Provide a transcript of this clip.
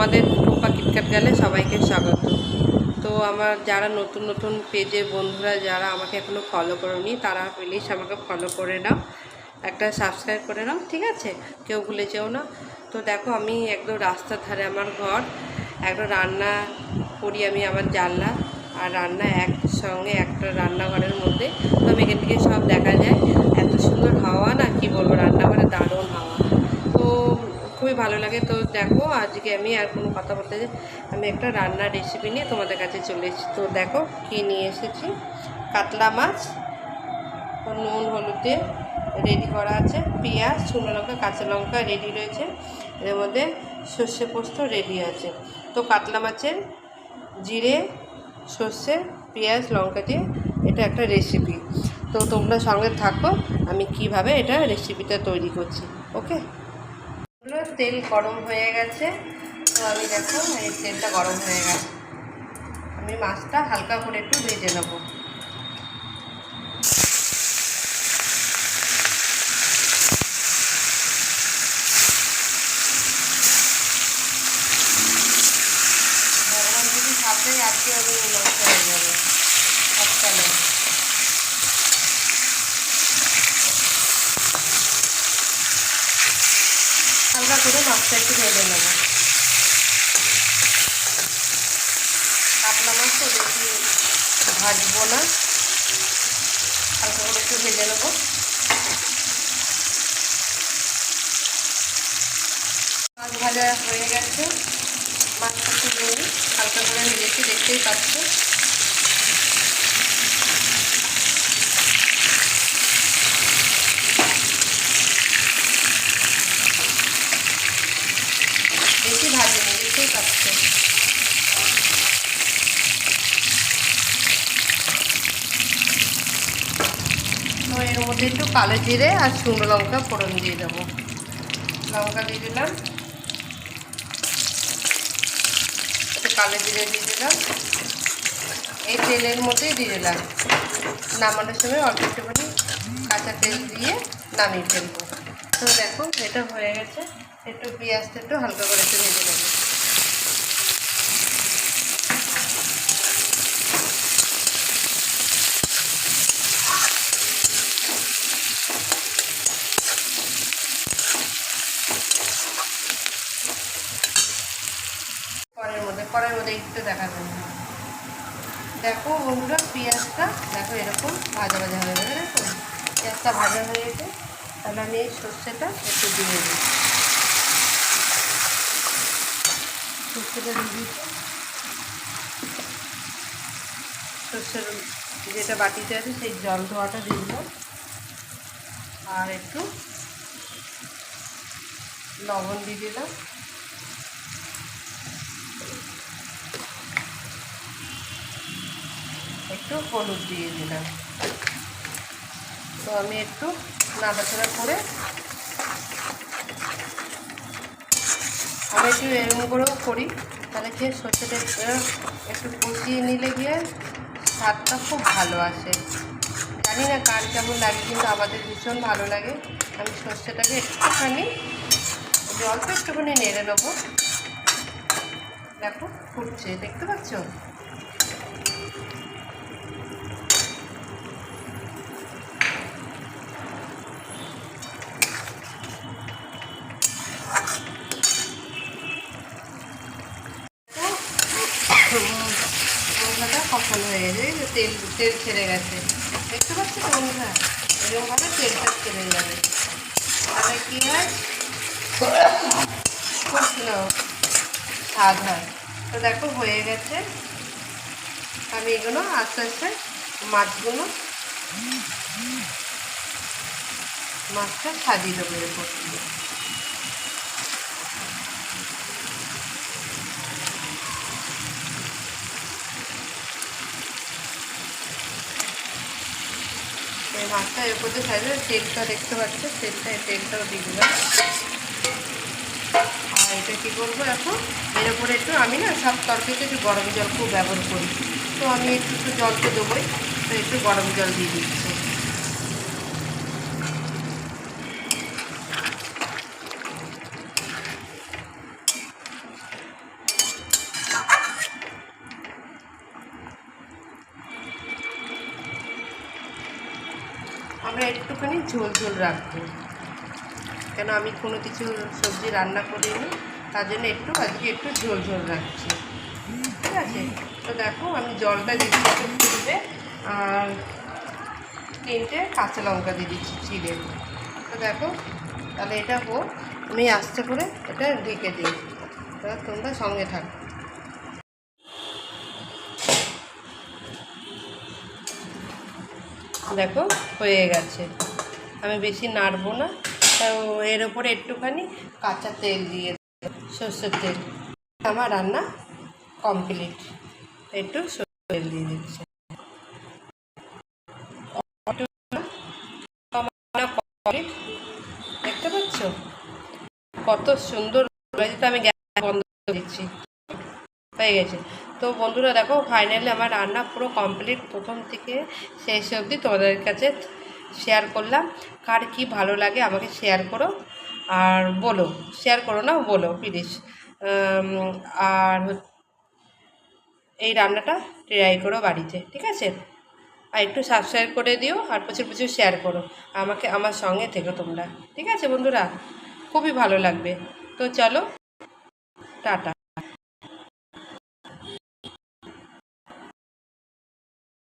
তোমাদের টুম্পা কিটকাট গেলে সবাইকে স্বাগত। তো আমার যারা নতুন নতুন পেজের বন্ধুরা, যারা আমাকে এখনও ফলো করোনি, তারা প্লিজ আমাকে ফলো করে নাও। একটা সাবস্ক্রাইব করে নাও, ঠিক আছে? কেউ ভুলে যেও না। তো দেখো, আমি একদম রাস্তার ধারে আমার ঘর, একদম রান্না করি আমি আমার জানলা, আর রান্না একসঙ্গে একটা রান্নাঘরের মধ্যে তো আমি এখান থেকে সব দেখা যায় এত সুন্দর হাওয়া না কি বলব রান্নাঘরে দারুণ হাওয়া তো খুবই ভালো লাগে তো দেখো আজকে আমি আর কোনো কথা বলতে আমি একটা রান্নার রেসিপি নিয়ে তোমাদের কাছে চলে এসেছি। তো দেখো কী নিয়ে এসেছি। কাতলা মাছ নুন, হলুদে রেডি করা আছে। পেঁয়াজ, শুকনো লঙ্কা, কাঁচা লঙ্কা রেডি রয়েছে। এর মধ্যে সর্ষে পোস্ত রেডি আছে। তো কাতলা মাছের জিরে, সর্ষে, পেঁয়াজ, লঙ্কা দিয়ে এটা একটা রেসিপি তো তোমরা সঙ্গে থাকো আমি কীভাবে এটা রেসিপিটা তৈরি করছি। ওকে তেল গরম হয়ে গেছে। তো আমি দেখো, এই তেলটা গরম হয়ে গেছে। আমি মাছটা হালকা করে একটু ভেজে নেব। ভগবান যদি সাথে আজকে আমি নষ্ট হয়ে যাবে সবকালে হালকা করে মাছটা একটু ভেজে নেব কাতলা মাছ তো বেশি ভাজবো না হালকা করে একটু ভেজে নেব মাছ ভাজা হয়ে গেছে মাছটা একটু হালকা করে ভেজেছি দেখতেই পাচ্ছ বেশি ভাজিনি দেখতেই পাচ্ছ তো এর মধ্যে একটু কালো জিরে আর শুকনো লঙ্কা ফোড়ন দিয়ে দেবো। লঙ্কা দিয়ে দিলাম। কালো জিরে দিয়ে দিলাম। এই তেলের মধ্যেই দিয়ে দিলাম। নামানোর সময় অল্প একটুখানি কাঁচা তেল দিয়ে নামিয়ে ফেলব। তো দেখো, এটা হয়ে গেছে। একটু পেঁয়াজটা একটু হালকা করে একটু ভেজে নেব। কড়াইয়ের মধ্যে কড়াইয়ের মধ্যে একটু দেখাবেন দেখো বন্ধুরা, পেঁয়াজটা, দেখো এরকম ভাজা ভাজা হয়ে যাবে দেখো। পেঁয়াজটা ভাজা হয়ে গেছে। তাহলে আমি এই সর্ষেটা একটু দিয়ে দিই। সর্ষেটা দিয়ে দিচ্ছি সর্ষের যেটা বাটিতে আছে, সেই জল ধোয়াটা দিয়ে দিলাম। আর একটু লবণ দিয়ে দিলাম। একটু হলুদ দিয়ে দিলাম। তো আমি একটু নাড়াচাড়া করে আমি একটু এরকম করেও করি। তাহলে কি সর্ষেটা একটু কষিয়ে নিলে গিয়ে স্বাদটা খুব ভালো আসে। জানি না কার কেমন লাগে কিন্তু আমাদের ভীষণ ভালো লাগে আমি সর্ষেটাকে একটুখানি যে অল্প একটুখানি নেড়ে নেব দেখো ফুটছে দেখতে পাচ্ছ হয়ে গেছে তেল তেল ছেড়ে গেছে দেখতে পাচ্ছ তো বন্ধুরা? এরকমভাবে তেলটা ছেড়ে যাবে। তাহলে কী হয়? খুব স্বাদ হয়। তো দেখো, হয়ে গেছে। আমি এগুলো আস্তে আস্তে মাছগুলো মাছটা সাজিয়ে দেবো এরকম। মাছটা এর মধ্যে সাইজে তেলটা দেখতে পাচ্ছ, তেলটা, তেলটাও দিয়ে দিলাম। আর এটা কী করব এখন? এর উপরে একটু আমি না সব তরকারিতে একটু গরম জল খুব ব্যবহার করি। তো আমি একটু একটু জল তো দেবোই, তো একটু গরম জল দিয়ে দিচ্ছি। একটুখানি ঝোল ঝোল রাখব। কেন আমি কোনো কিছু সবজি রান্না করিনি, তার জন্য একটু আজকে একটু ঝোল ঝোল রাখছি। ঠিক আছে? তো দেখো, আমি জলটা দিচ্ছি ফুটবে, আর তিনটে কাঁচা লঙ্কা দিয়ে দিচ্ছি চিড়ে। তো দেখো, তাহলে এটা হোক, আমি আস্তে করে এটা ঢেকে দিই তোমরা সঙ্গে থাকো। দেখো, হয়ে গেছে। আমি বেশি নাড়বো না এর ওপরে একটুখানি কাঁচা তেল দিয়ে সর্ষের তেল। আমার রান্না কমপ্লিট একটু সর্ষের তেল দিয়ে দিচ্ছি। দেখতে পাচ্ছ? কত সুন্দর। আমি গ্যাস বন্ধ করে দিচ্ছি। হয়ে গেছে। তো বন্ধুরা দেখো ফাইনালি আমার রান্না পুরো কমপ্লিট প্রথম থেকে শেষ অবধি তোমাদের কাছে শেয়ার করলাম। কার কি ভালো লাগে আমাকে শেয়ার করো আর বলো শেয়ার করো না, বলো প্লিজ আর এই রান্নাটা ট্রাই করো বাড়িতে, ঠিক আছে? আর একটু সাবস্ক্রাইব করে দিও আর প্রচুর প্রচুর শেয়ার করো, আমাকে, আমার সঙ্গে থেকো তোমরা, ঠিক আছে বন্ধুরা? খুবই ভালো লাগবে। তো চলো, টাটা।